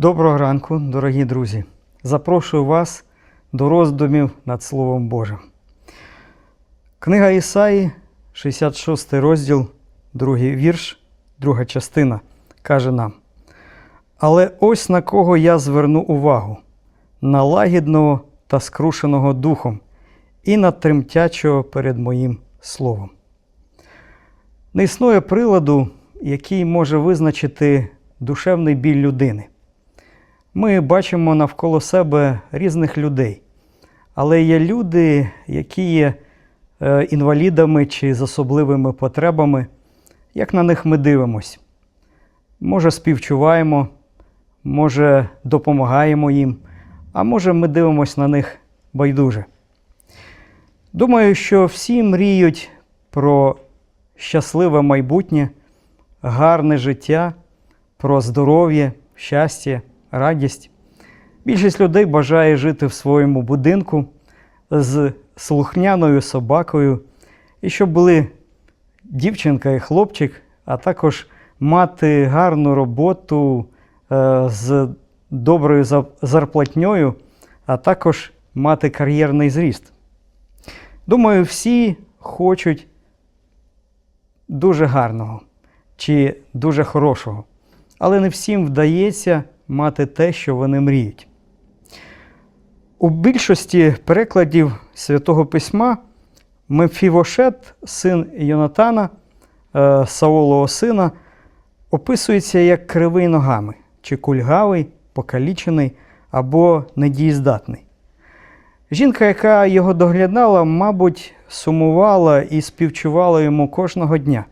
Доброго ранку, дорогі друзі! Запрошую вас до роздумів над Словом Божим. Книга Ісаї, 66 розділ, другий вірш, друга частина, каже нам: Але ось на кого я зверну увагу: на лагідного та скрушеного духом, і на тремтячого перед моїм словом. Не існує приладу, який може визначити душевний біль людини. Ми бачимо навколо себе різних людей, але є люди, які є е, інвалідами чи з особливими потребами. Як на них ми дивимось? Може, співчуваємо, може, допомагаємо їм, а може, ми дивимося на них байдуже. Думаю, що всі мріють про щасливе майбутнє, гарне життя, про здоров'я, щастя, радість. Більшість людей бажає жити в своєму будинку з слухняною собакою, і щоб були дівчинка і хлопчик, а також мати гарну роботу е, з доброю за- зарплатньою, а також мати кар'єрний зріст. Думаю, всі хочуть дуже гарного чи дуже хорошого, але не всім вдається мати те, що вони мріють. У більшості перекладів Святого Письма Мефівошет, син Йонатана, е, Саолового сина, описується як кривий ногами, чи кульгавий, покалічений або недієздатний. Жінка, яка його доглядала, мабуть, сумувала і співчувала йому кожного дня.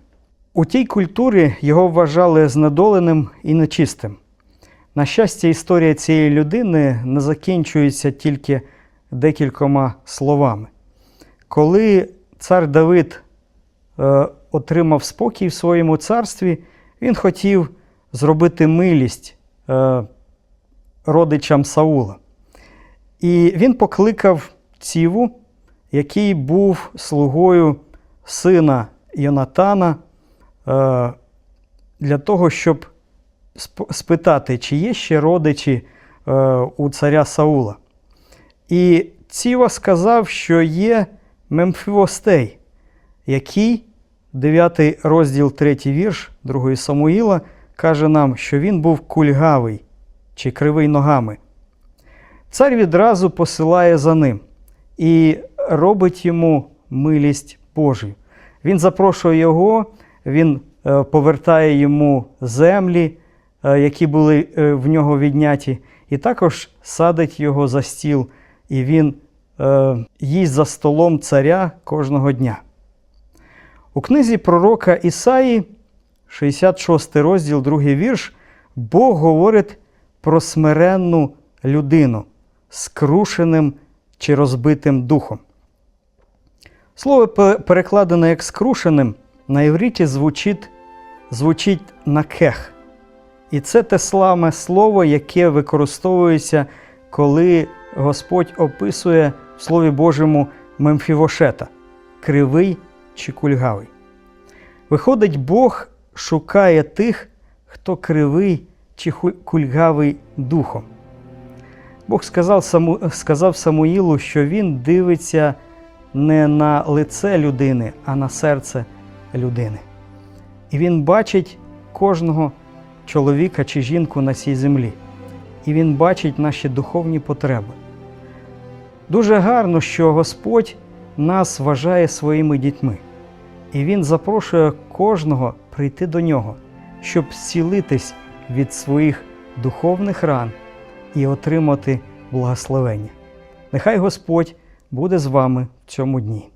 У тій культурі його вважали знедоленим і нечистим. На щастя, історія цієї людини не закінчується тільки декількома словами. Коли цар Давид е, отримав спокій в своєму царстві, він хотів зробити милість е, родичам Саула. І він покликав Ціву, який був слугою сина Йонатана, е, для того, щоб спитати, чи є ще родичі е, у царя Саула. І Ціва сказав, що є Мемфівостей, який, 9 розділ 3 вірш 2 Самуїла, каже нам, що він був кульгавий чи кривий ногами. Цар відразу посилає за ним і робить йому милість Божою. Він запрошує його, він е, повертає йому землі, які були е, в нього відняті, і також садить його за стіл, і він е, їсть за столом царя кожного дня. У книзі пророка Ісаї, 66 розділ, 2 вірш, Бог говорить про смиренну людину скрушеним чи розбитим духом. Слово пе- перекладене як скрушеним на івриті звучить, звучить накех. І це те саме слово, яке використовується, коли Господь описує в Слові Божому Мемфівошета кривий чи кульгавий. Виходить, Бог шукає тих, хто кривий чи кульгавий духом. Бог сказав, Саму, сказав Самуїлу, що він дивиться не на лице людини, а на серце людини. І він бачить кожного чоловіка чи жінку на цій землі. І він бачить наші духовні потреби. Дуже гарно, що Господь нас вважає своїми дітьми. І Він запрошує кожного прийти до нього, щоб зцілитись від своїх духовних ран і отримати благословення. Нехай Господь буде з вами в цьому дні.